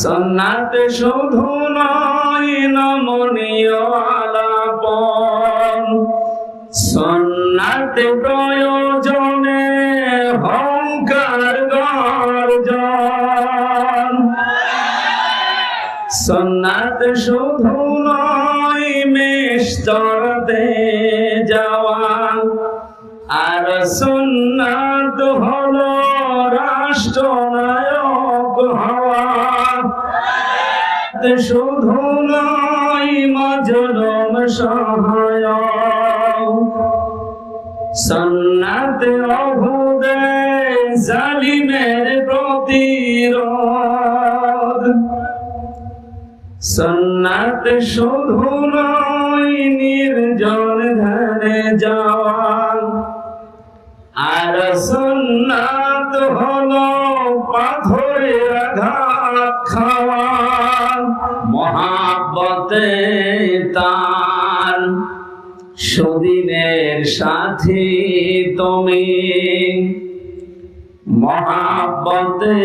সন্নাতে শুধু নয় নমনীয় আলাপন সন্নাতে প্রয়োজনে হংকার গর্জন সন্নাতে শুধু নয় মেষ চড়তে যাওয়া। আর সন্ন্যাত হলো রাষ্ট্রনায়ক হওয়া। শুধু নয়, মজলম সহায় সন্ন্যাত অভুদে জালিমের প্রতিরোধ। সন্ন্যাত শুধু নয়, নির্জন ধারে যাওয়া। আর সন্ন্যাত হলো পাথরে আঘাত খাওয়া, মহাব্বতে তার। সুদিনের সাথী তুমি, মহাব্বতে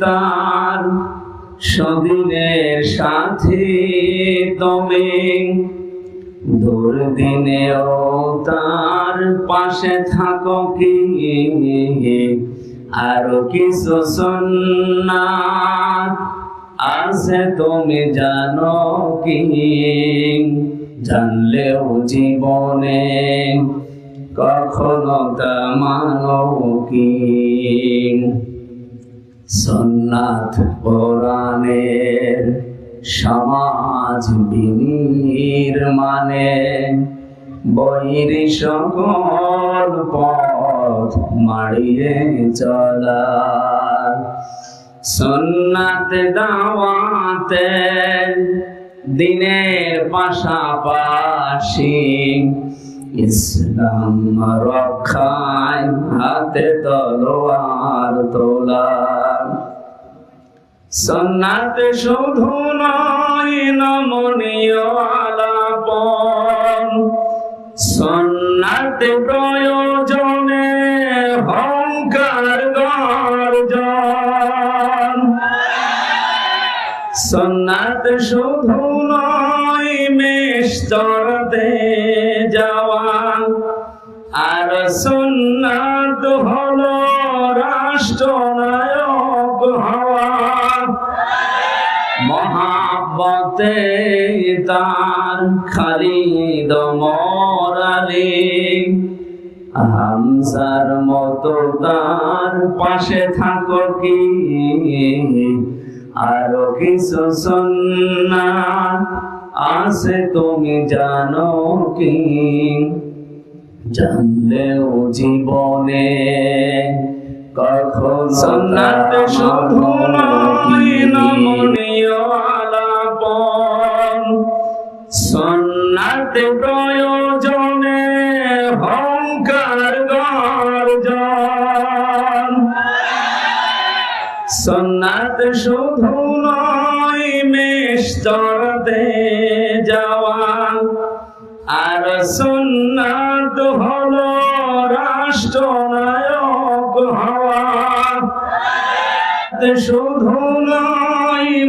তার। সদিনের সাথী তুমি। দুর্দিনেও তার পাশে থাকো কি? আরও কিছু সন্ন্যাত আছে তুমি জানো কি? জানলেও জীবনে কখনো তা মানো কি? সন্ন্যাত কোরআনের সমাজ বিনির মানে বৈরি সকল পথ মাড়িয়ে চলা। সন্ন্যাত দাওয়াতে দিনের পাশাপাশি ইসলাম রক্ষায় হাতে তলোয়ার তোলা। সন্ন্যাত শুধু নয় নমনীয় আলাপন সন্ন্যাত প্রয়োজনে হংকার গর্জন সন্ন্যাত শুধু নয় মেস্তরতে যাওয়া আর সন্ন্যাত হলো রাষ্ট্রনায়ক। মহাব্বতে তার খালিদ মরালি হামসার মতো তার পাশে থাকো কি? আরও কিছু সন্না আছে তুমি জানো কি? জানলেও জীবনে কখন সন্ন্যাত শুধু নয় নমনীয় আলাপন সন্ন্যাত প্রয়োজনে হংকার গর্জন সন্ন্যাত শুধু নয় মেস্তরতে যাওয়া আর সন্ন্যাত হলো রাষ্ট্রনায়ক হওয়া শুধু নয়